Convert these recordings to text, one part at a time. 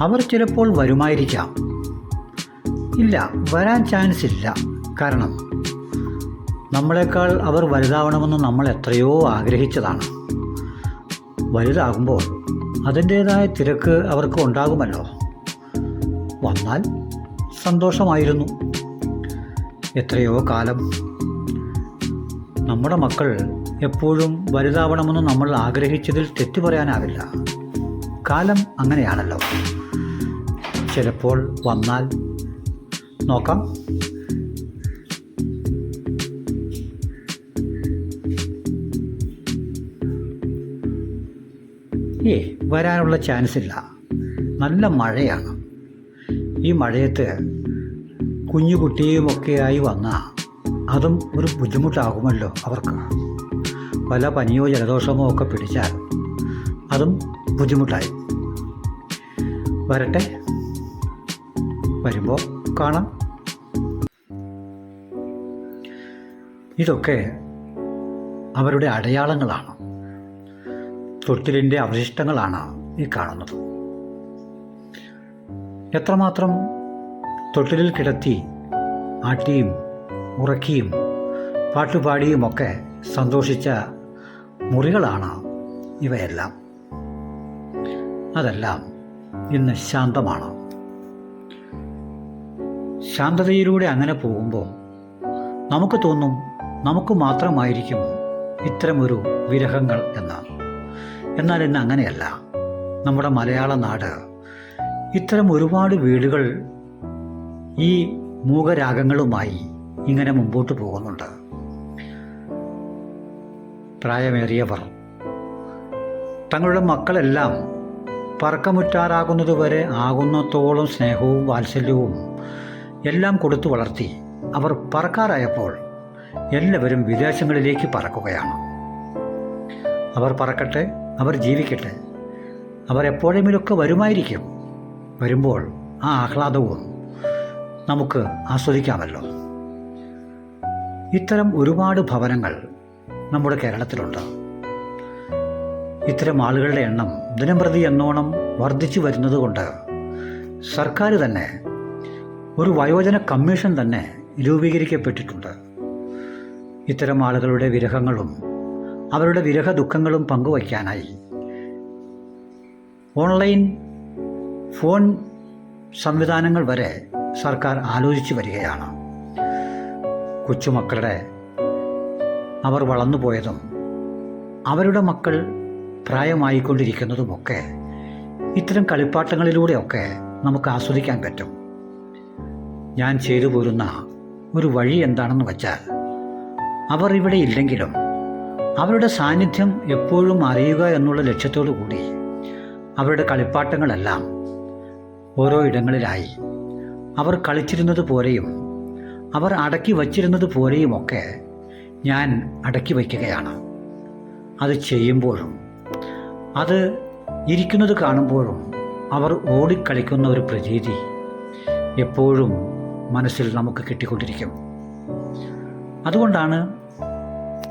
അവർ ചിലപ്പോൾ വരുമായിരിക്കാം. ഇല്ല വരാൻ ചാൻസ് ഇല്ല. കാരണം നമ്മളെക്കാൾ അവർ വലുതാവണമെന്ന് നമ്മൾ എത്രയോ ആഗ്രഹിച്ചതാണ്. വലുതാകുമ്പോൾ അതിന്റേതായ തിരക്ക് അവർക്ക് ഉണ്ടാകുമല്ലോ. വന്നാൽ സന്തോഷമായിരുന്നു. എത്രയോ കാലം നമ്മുടെ മക്കൾ എപ്പോഴും വലുതാവണമെന്ന് നമ്മൾ ആഗ്രഹിച്ചതിൽ തെറ്റു പറയാനാവില്ല. കാലം അങ്ങനെയാണല്ലോ. ചിലപ്പോൾ വന്നാൽ നോക്കാം. ഏ വരാനുള്ള ചാൻസ് ഇല്ല നല്ല മഴയാണ്. ഈ മഴയത്ത് കുഞ്ഞു കുട്ടിയുമൊക്കെയായി വന്നാൽ അതും ഒരു ബുദ്ധിമുട്ടാകുമല്ലോ അവർക്ക്. പല പനിയോ ജലദോഷമോ ഒക്കെ പിടിച്ചാൽ അതും ബുദ്ധിമുട്ടായി. വരട്ടെ. വരുമ്പോൾ കാണാം. ഇതൊക്കെ അവരുടെ അടയാളങ്ങളാണ്. തൊട്ടിലിന്റെ അവശിഷ്ടങ്ങളാണ് ഈ കാണുന്നത്. എത്രമാത്രം തൊട്ടിലിൽ കിടത്തി ആട്ടിയും ഉറക്കിയും പാട്ടുപാടിയുമൊക്കെ സന്തോഷിച്ച മുറികളാണ് ഇവയെല്ലാം. അതെല്ലാം ഇന്ന് ശാന്തമാണ്. ശാന്തതയിലൂടെ അങ്ങനെ പോകുമ്പോൾ നമുക്ക് തോന്നും നമുക്ക് മാത്രമായിരിക്കും ഇത്തരമൊരു വിരഹങ്ങൾ എന്ന്. എന്നാൽ ഇന്ന് അങ്ങനെയല്ല. നമ്മുടെ മലയാള നാട് ഇത്തരം ഒരുപാട് വീടുകൾ ഈ മൂകരാഗങ്ങളുമായി ഇങ്ങനെ മുമ്പോട്ട് പോകുന്നുണ്ട്. പ്രായമേറിയവർ തങ്ങളുടെ മക്കളെല്ലാം പറക്കമുറ്റാറാകുന്നതുവരെ ആകുന്നത്തോളം സ്നേഹവും വാത്സല്യവും എല്ലാം കൊടുത്തു വളർത്തി അവർ പറക്കാറായപ്പോൾ എല്ലാവരും വിദേശങ്ങളിലേക്ക് പറക്കുകയാണ്. അവർ പറക്കട്ടെ അവർ ജീവിക്കട്ടെ അവർ എപ്പോഴെങ്കിലുമൊക്കെ വരുമായിരിക്കും. വരുമ്പോൾ ആ ആഹ്ലാദവും നമുക്ക് ആസ്വദിക്കാമല്ലോ. ഇത്തരം ഒരുപാട് ഭവനങ്ങൾ നമ്മുടെ കേരളത്തിലുണ്ട്. ഇത്തരം ആളുകളുടെ എണ്ണം ദിനംപ്രതി എന്നോണം വർദ്ധിച്ചു വരുന്നതുകൊണ്ട് സർക്കാർ തന്നെ ഒരു വയോജന കമ്മീഷൻ തന്നെ രൂപീകരിക്കപ്പെട്ടിട്ടുണ്ട്. ഇത്തരം ആളുകളുടെ വിരഹങ്ങളും അവരുടെ വിരഹ ദുഃഖങ്ങളും പങ്കുവയ്ക്കാനായി ഓൺലൈൻ ഫോൺ സംവിധാനങ്ങൾ വരെ സർക്കാർ ആലോചിച്ചു വരികയാണ്. കൊച്ചുമക്കളുടെ അവർ വളർന്നുപോയതും അവരുടെ മക്കൾ പ്രായമായിക്കൊണ്ടിരിക്കുന്നതുമൊക്കെ ഇത്തരം കളിപ്പാട്ടങ്ങളിലൂടെയൊക്കെ നമുക്ക് ആസ്വദിക്കാൻ പറ്റും. ഞാൻ ചെയ്തു പോരുന്ന ഒരു വഴി എന്താണെന്ന് വച്ചാൽ അവർ ഇവിടെ ഇല്ലെങ്കിലും അവരുടെ സാന്നിധ്യം എപ്പോഴും അറിയുക എന്നുള്ള ലക്ഷ്യത്തോടു കൂടി അവരുടെ കളിപ്പാട്ടങ്ങളെല്ലാം ഓരോ ഇടങ്ങളിലായി അവർ കളിച്ചിരുന്നത് പോലെയും അവർ അടക്കി വച്ചിരുന്നത് പോലെയുമൊക്കെ ഞാൻ അടക്കി വയ്ക്കുകയാണ്. അത് ചെയ്യുമ്പോഴും അത് ഇരിക്കുന്നത് കാണുമ്പോഴും അവർ ഓടിക്കളിക്കുന്ന ഒരു പ്രതീതി എപ്പോഴും മനസ്സിൽ നമുക്ക് കിട്ടിക്കൊണ്ടിരിക്കും. അതുകൊണ്ടാണ്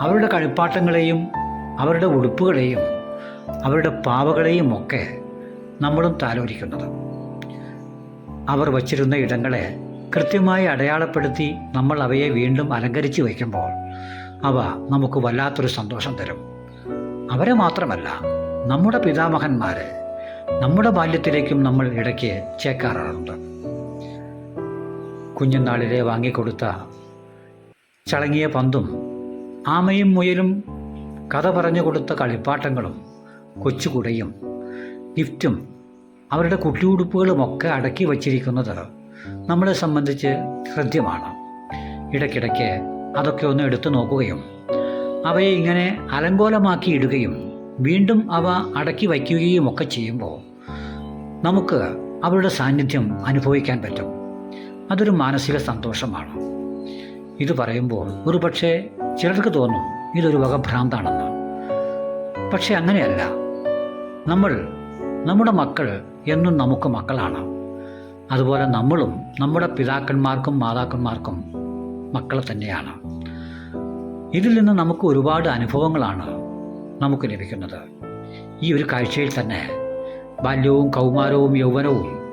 അവരുടെ കളിപ്പാട്ടങ്ങളെയും അവരുടെ ഉടുപ്പുകളെയും അവരുടെ പാവകളെയും ഒക്കെ നമ്മളും താലോലിക്കുന്നത്. അവർ വച്ചിരുന്ന ഇടങ്ങളെ കൃത്യമായി അടയാളപ്പെടുത്തി നമ്മൾ അവയെ വീണ്ടും അലങ്കരിച്ച് വയ്ക്കുമ്പോൾ അവ നമുക്ക് വല്ലാത്തൊരു സന്തോഷം തരും. അവരെ മാത്രമല്ല നമ്മുടെ പിതാമഹന്മാരെ നമ്മുടെ ബാല്യത്തിലേക്കും നമ്മൾ ഇടയ്ക്ക് ചേക്കാറുണ്ട്. കുഞ്ഞുനാളിലെ വാങ്ങിക്കൊടുത്ത ചളങ്ങിയ പന്തും ആമയും മുയലും കഥ പറഞ്ഞു കൊടുത്ത കളിപ്പാട്ടങ്ങളും കൊച്ചുകുടയും ഗിഫ്റ്റും അവരുടെ കുട്ടിയുടുപ്പുകളുമൊക്കെ അടക്കി വച്ചിരിക്കുന്നത് നമ്മളെ സംബന്ധിച്ച് ഹൃദ്യമാണ്. ഇടയ്ക്കിടയ്ക്ക് അതൊക്കെ ഒന്ന് എടുത്തു നോക്കുകയും അവയെ ഇങ്ങനെ അലങ്കോലമാക്കി ഇടുകയും വീണ്ടും അവ അടക്കി വയ്ക്കുകയും ഒക്കെ ചെയ്യുമ്പോൾ നമുക്ക് അവരുടെ സാന്നിധ്യം അനുഭവിക്കാൻ പറ്റും. അതൊരു മാനസിക സന്തോഷമാണ്. ഇത് പറയുമ്പോൾ ഒരു പക്ഷേ ചിലർക്ക് തോന്നും ഇതൊരു വക ഭ്രാന്താണെന്ന്. പക്ഷെ അങ്ങനെയല്ല. നമ്മൾ നമ്മുടെ മക്കൾ എന്നും നമുക്ക് മക്കളാണ്. അതുപോലെ നമ്മളും നമ്മുടെ പിതാക്കന്മാർക്കും മാതാക്കന്മാർക്കും മക്കൾ തന്നെയാണ്. ഇതിൽ നിന്ന് നമുക്ക് ഒരുപാട് അനുഭവങ്ങളാണ് നമുക്ക് ലഭിക്കുന്നത്. ഈ ഒരു കാഴ്ചയിൽ തന്നെ ബാല്യവും കൗമാരവും യൗവനവും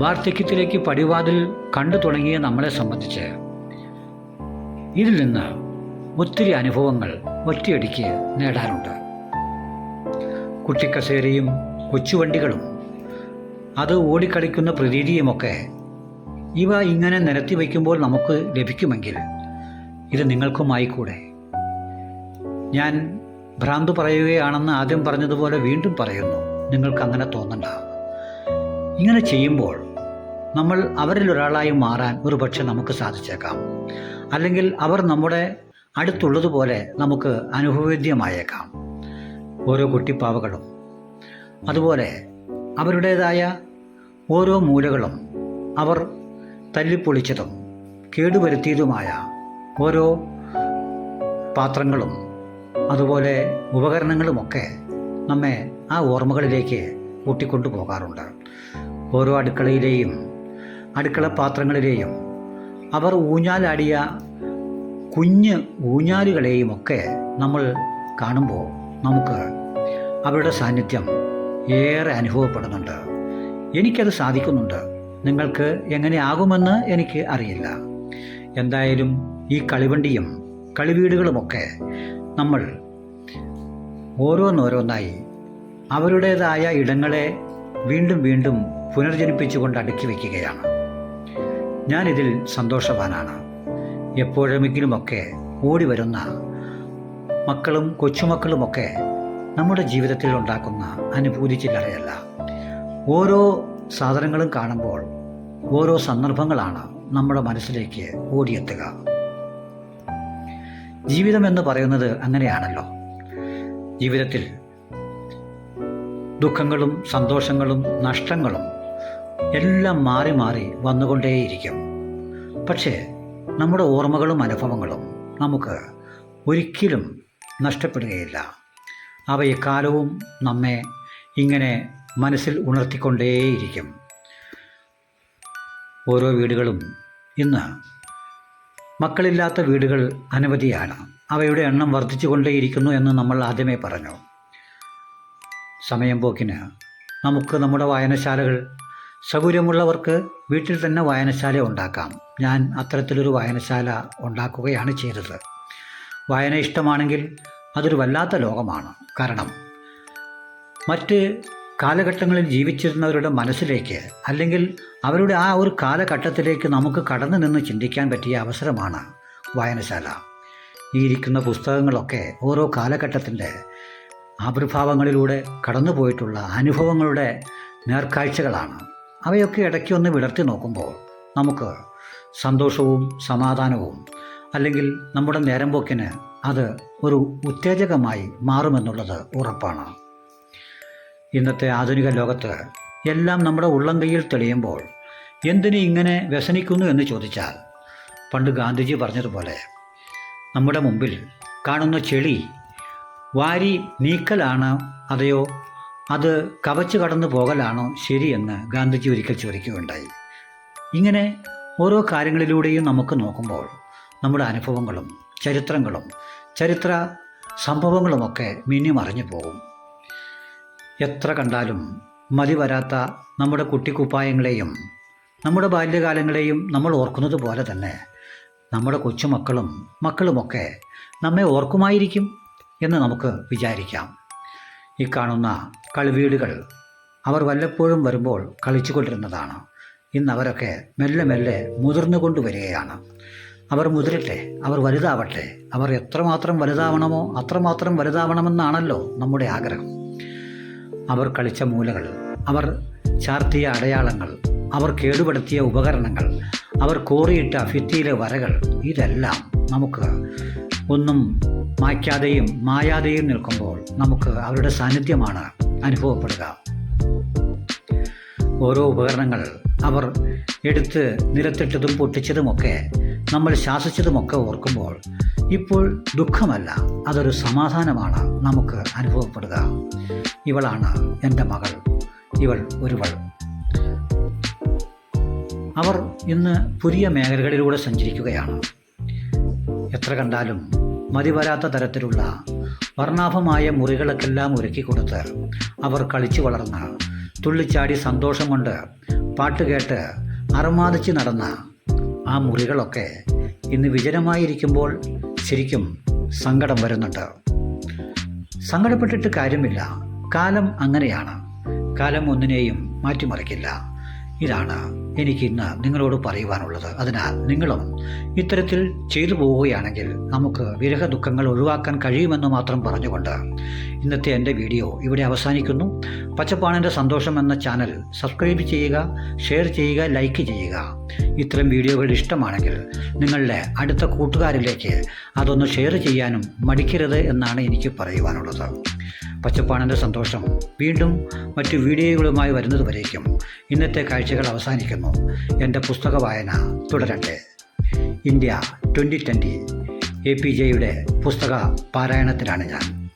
വാർദ്ധക്യത്തിലേക്ക് പടിവാതിൽ കണ്ടു തുടങ്ങിയ നമ്മളെ സംബന്ധിച്ച് ഇതിൽ നിന്ന് ഒത്തിരി അനുഭവങ്ങൾ ഒറ്റയടിക്ക് നേടാനുണ്ട് കുട്ടിക്കസേരയും കൊച്ചുവണ്ടികളും അത് ഓടിക്കളിക്കുന്ന പ്രതീതിയുമൊക്കെ ഇവ ഇങ്ങനെ നിരത്തി വയ്ക്കുമ്പോൾ നമുക്ക് ലഭിക്കുമെങ്കിൽ ഇത് നിങ്ങൾക്കുമായിക്കൂടെ ഞാൻ ഭ്രാന്ത് പറയുകയാണെന്ന് ആദ്യം പറഞ്ഞതുപോലെ വീണ്ടും പറയുന്നു. നിങ്ങൾക്ക് അങ്ങനെ തോന്നണ്ട. ഇങ്ങനെ ചെയ്യുമ്പോൾ നമ്മൾ അവരിൽ ഒരാളായി മാറാൻ ഒരുപക്ഷെ നമുക്ക് സാധിച്ചേക്കാം. അല്ലെങ്കിൽ അവർ നമ്മുടെ അടുത്തുള്ളതുപോലെ നമുക്ക് അനുഭവേദ്യമായേക്കാം ഓരോ കുട്ടിപ്പാവകളും അതുപോലെ അവരുടേതായ ഓരോ മൂലകളും അവർ തല്ലിപ്പൊളിച്ചതും കേടുവരുത്തിയതുമായ ഓരോ പാത്രങ്ങളും അതുപോലെ ഉപകരണങ്ങളുമൊക്കെ നമ്മെ ആ ഓർമ്മകളിലേക്ക് കൂട്ടിക്കൊണ്ടു പോകാറുണ്ട് ഓരോ അടുക്കളയിലെയും അടുക്കള പാത്രങ്ങളിലെയും അവർ ഊഞ്ഞാലാടിയ കുഞ്ഞ് ഊഞ്ഞാലുകളെയും ഒക്കെ നമ്മൾ കാണുമ്പോൾ നമുക്ക് അവരുടെ സാന്നിധ്യം ഏറെ അനുഭവപ്പെടുന്നുണ്ട്. എനിക്കത് സാധിക്കുന്നുണ്ട്. നിങ്ങൾക്ക് എങ്ങനെയാകുമെന്ന് എനിക്ക് അറിയില്ല. എന്തായാലും ഈ കളിവണ്ടിയും കളിവീടുകളുമൊക്കെ നമ്മൾ ഓരോന്നോരോന്നായി അവരുടേതായ ഇടങ്ങളെ വീണ്ടും വീണ്ടും പുനർജനിപ്പിച്ചുകൊണ്ട് അടുക്കി വയ്ക്കുകയാണ്. ഞാനിതിൽ സന്തോഷവാനാണ്. എപ്പോഴെങ്കിലുമൊക്കെ ഓടി വരുന്ന മക്കളും കൊച്ചുമക്കളുമൊക്കെ നമ്മുടെ ജീവിതത്തിൽ ഉണ്ടാക്കുന്ന അനുഭൂതി ചില്ലറയല്ല. ഓരോ സാധനങ്ങളും കാണുമ്പോൾ ഓരോ സന്ദർഭങ്ങളാണ് നമ്മുടെ മനസ്സിലേക്ക് ഓടിയെത്തുക. ജീവിതം എന്ന് പറയുന്നത് അങ്ങനെയാണല്ലോ. ജീവിതത്തിൽ ദുഃഖങ്ങളും സന്തോഷങ്ങളും നഷ്ടങ്ങളും എല്ലാം മാറി മാറി വന്നുകൊണ്ടേയിരിക്കും. പക്ഷേ നമ്മുടെ ഓർമ്മകളും അനുഭവങ്ങളും നമുക്ക് ഒരിക്കലും നഷ്ടപ്പെടുകയില്ല. അവ എക്കാലവും നമ്മെ ഇങ്ങനെ മനസ്സിൽ ഉണർത്തിക്കൊണ്ടേയിരിക്കും. ഓരോ വീടുകളും ഇന്ന് മക്കളില്ലാത്ത വീടുകൾ അനവധിയാണ്. അവയുടെ എണ്ണം വർദ്ധിച്ചുകൊണ്ടേയിരിക്കുന്നു എന്ന് നമ്മൾ ആദ്യമേ പറഞ്ഞു. സമയം പോക്കിന് നമുക്ക് നമ്മുടെ വായനശാലകൾ സൗകര്യമുള്ളവർക്ക് വീട്ടിൽ തന്നെ വായനശാല ഉണ്ടാക്കാം. ഞാൻ അത്തരത്തിലൊരു വായനശാല ഉണ്ടാക്കുകയാണ് ചെയ്തത്. വായന ഇഷ്ടമാണെങ്കിൽ അതൊരു വല്ലാത്ത ലോകമാണ്. കാരണം മറ്റ് കാലഘട്ടങ്ങളിൽ ജീവിച്ചിരുന്നവരുടെ മനസ്സിലേക്ക് അല്ലെങ്കിൽ അവരുടെ ആ ഒരു കാലഘട്ടത്തിലേക്ക് നമുക്ക് കടന്നു നിന്ന് ചിന്തിക്കാൻ പറ്റിയ അവസരമാണ് വായനശാല. ഈ ഇരിക്കുന്ന പുസ്തകങ്ങളൊക്കെ ഓരോ കാലഘട്ടത്തിന്റെ ആവിർഭാവങ്ങളിലൂടെ കടന്നുപോയിട്ടുള്ള അനുഭവങ്ങളുടെ നേർക്കാഴ്ചകളാണ്. അവയൊക്കെ ഇടയ്ക്ക് ഒന്ന് വിടർത്തി നോക്കുമ്പോൾ നമുക്ക് സന്തോഷവും സമാധാനവും അല്ലെങ്കിൽ നമ്മുടെ നേരം പോക്കിന് അത് ഒരു ഉത്തേജകമായി മാറുമെന്നുള്ളത് ഉറപ്പാണ്. ഇന്നത്തെ ആധുനിക ലോകത്ത് എല്ലാം നമ്മുടെ ഉള്ളം കയ്യിൽ തെളിയുമ്പോൾ എന്തിന് ഇങ്ങനെ വ്യസനിക്കുന്നു എന്ന് ചോദിച്ചാൽ പണ്ട് ഗാന്ധിജി പറഞ്ഞതുപോലെ നമ്മുടെ മുമ്പിൽ കാണുന്ന ചെളി വാരി നീക്കലാണ് അതെയോ അത് കവച്ചു കടന്നു പോകലാണോ ശരിയെന്ന് ഗാന്ധിജി ഒരിക്കൽ ചോദിക്കുകയുണ്ടായി. ഇങ്ങനെ ഓരോ കാര്യങ്ങളിലൂടെയും നമുക്ക് നോക്കുമ്പോൾ നമ്മുടെ അനുഭവങ്ങളും ചരിത്രങ്ങളും ചരിത്ര സംഭവങ്ങളുമൊക്കെ മിന്നിമറിഞ്ഞു പോകും. എത്ര കണ്ടാലും മതി വരാത്ത നമ്മുടെ കുട്ടിക്കുപ്പായങ്ങളെയും നമ്മുടെ ബാല്യകാലങ്ങളെയും നമ്മൾ ഓർക്കുന്നത് പോലെ തന്നെ നമ്മുടെ കൊച്ചുമക്കളും മക്കളുമൊക്കെ നമ്മെ ഓർക്കുമായിരിക്കും എന്ന് നമുക്ക് വിചാരിക്കാം. ഈ കാണുന്ന കളിവീടുകൾ അവർ വല്ലപ്പോഴും വരുമ്പോൾ കളിച്ചുകൊണ്ടിരുന്നതാണ്. ഇന്ന് അവരൊക്കെ മെല്ലെ മെല്ലെ മുതിർന്നുകൊണ്ട് വരികയാണ്. അവർ മുതിരട്ടെ അവർ വലുതാവട്ടെ അവർ എത്രമാത്രം വലുതാവണമോ അത്രമാത്രം വലുതാവണമെന്നാണല്ലോ നമ്മുടെ ആഗ്രഹം. അവർ കളിച്ച മൂലകൾ അവർ ചാർത്തിയ അടയാളങ്ങൾ അവർ കേടുപെടുത്തിയ ഉപകരണങ്ങൾ അവർ കോറിയിട്ട ഭിത്തിയിലെ വരകൾ ഇതെല്ലാം നമുക്ക് ഒന്നും മായ്ക്കാതെയും മായാതെയും നിൽക്കുമ്പോൾ നമുക്ക് അവരുടെ സാന്നിധ്യമാണ് അനുഭവപ്പെടുക. ഓരോ ഉപകരണങ്ങൾ അവർ എടുത്ത് നിലത്തിട്ടതും പൊട്ടിച്ചതുമൊക്കെ നമ്മൾ ശാസിച്ചതുമൊക്കെ ഓർക്കുമ്പോൾ ഇപ്പോൾ ദുഃഖമല്ല അതൊരു സമാധാനമാണ് നമുക്ക് അനുഭവപ്പെടുക. ഇവളാണ് എന്റെ മകൾ. ഇവൾ ഒരുവൾ. അവർ ഇന്ന് പുതിയ മേഖലകളിലൂടെ സഞ്ചരിക്കുകയാണ്. എത്ര കണ്ടാലും മതി വരാത്ത തരത്തിലുള്ള വർണാഭമായ മുറികളൊക്കെല്ലാം ഒരുക്കി കൊടുത്ത് അവർ കളിച്ചു വളർന്ന തുള്ളിച്ചാടി സന്തോഷം കൊണ്ട് പാട്ട് കേട്ട് അറമാദിച്ച് നടന്ന ആ മുറികളൊക്കെ ഇന്ന് വിജനമായിരിക്കുമ്പോൾ ശരിക്കും സങ്കടം വരുന്നുണ്ട്. സങ്കടപ്പെട്ടിട്ട് കാര്യമില്ല. കാലം അങ്ങനെയാണ്. കാലം ഒന്നിനെയും മാറ്റിമറിക്കില്ല. ഇതാണ് എനിക്ക് ഇന്ന് നിങ്ങളോട് പറയുവാനുള്ളത്. അതിനാൽ നിങ്ങളും ഇത്തരത്തിൽ ചെയ്തു പോവുകയാണെങ്കിൽ നമുക്ക് വിരഹ ദുഃഖങ്ങൾ ഒഴിവാക്കാൻ കഴിയുമെന്ന് മാത്രം പറഞ്ഞുകൊണ്ട് ഇന്നത്തെ എന്റെ വീഡിയോ ഇവിടെ അവസാനിക്കുന്നു. പച്ചപ്പാണിന്റെ സന്തോഷം എന്ന ചാനൽ സബ്സ്ക്രൈബ് ചെയ്യുക ഷെയർ ചെയ്യുക ലൈക്ക് ചെയ്യുക. ഇത്തരം വീഡിയോകൾ ഇഷ്ടമാണെങ്കിൽ നിങ്ങളുടെ അടുത്ത കൂട്ടുകാരിലേക്ക് അതൊന്ന് ഷെയർ ചെയ്യാനും മടിക്കരുത് എന്നാണ് എനിക്ക് പറയുവാനുള്ളത്. പച്ചപ്പാണിന്റെ സന്തോഷം. വീണ്ടും മറ്റു വീഡിയോകളുമായി വരുന്നത് വരേക്കും ഇന്നത്തെ കാഴ്ചകൾ അവസാനിക്കുന്നു. എന്റെ പുസ്തക വായന തുടരട്ടെ. India twenty twenty A P ജെയുടെ പുസ്തക പാരായണത്തിലാണ് ഞാൻ.